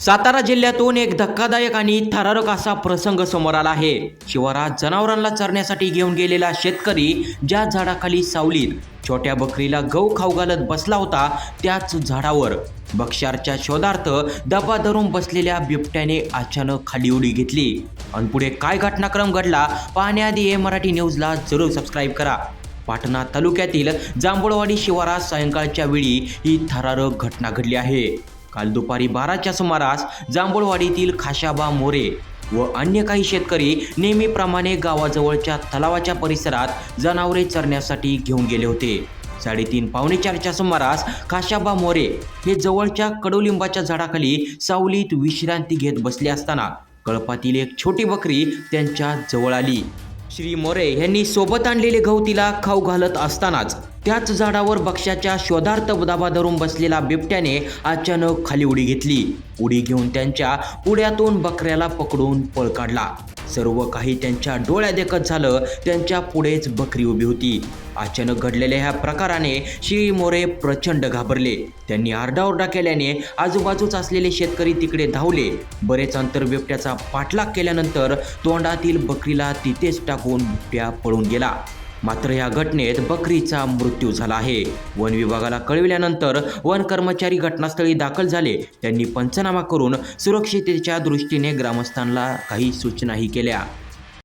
सातारा जिल्ह्यातून एक धक्कादायक आणि थरारक असा प्रसंग समोर आला आहे. शिवारात जनावरांना चरण्यासाठी घेऊन गेलेला शेतकरी ज्या झाडाखाली सावलीत छोट्या बकरीला गहू खाऊ घालत बसला होता त्याच झाडावर बक्षारच्या शोधार्थ दबा धरून बसलेल्या बिबट्याने अचानक खाली उडी घेतली. आणि पुढे काय घटनाक्रम घडला पाहण्याआधी हे मराठी न्यूजला जरूर सबस्क्राईब करा. पाटणा तालुक्यातील जांभूळवाडी शिवारात सायंकाळच्या वेळी ही थरारक घटना घडली आहे. काल दुपारी बाराच्या सुमारास जांभूळवाडीतील खाशाबा मोरे व अन्य काही शेतकरी नेहमीप्रमाणे गावाजवळच्या तलावाच्या परिसरात जनावरे चरण्यासाठी घेऊन गेले होते. साडेतीन पावणे चारच्या सुमारास खाशाबा मोरे हे जवळच्या कडुलिंबाच्या झाडाखाली सावलीत विश्रांती घेत बसले असताना कळपातील एक छोटी बकरी त्यांच्या जवळ आली. श्री मोरे यांनी सोबत आणलेले गहू तिला खाऊ घालत असतानाच त्याच झाडावर बक्षाच्या शोधार्थ दाबा धरून बसलेला बिबट्याने अचानक खाली उडी घेतली. उडी घेऊन त्यांच्या पुढ्यातून बकऱ्याला पकडून पळ काढला. सर्व काही त्यांच्या डोळ्या देखत झालं त्यांच्या पुढेच बकरी उभी होती. अचानक घडलेल्या ह्या प्रकाराने श्री मोरे प्रचंड घाबरले. त्यांनी आरडाओरडा केल्याने आजूबाजूच असलेले शेतकरी तिकडे धावले. बरेच अंतर बिबट्याचा पाठलाग केल्यानंतर तोंडातील बकरीला तिथेच टाकून बिबट्या पळून गेला. मात्र या घटनेत बकरीचा मृत्यू झाला आहे. वन विभागाला कळविल्यानंतर वन कर्मचारी घटनास्थळी दाखल झाले. त्यांनी पंचनामा करून सुरक्षिततेच्या दृष्टीने ग्रामस्थांना काही सूचनाही केल्या.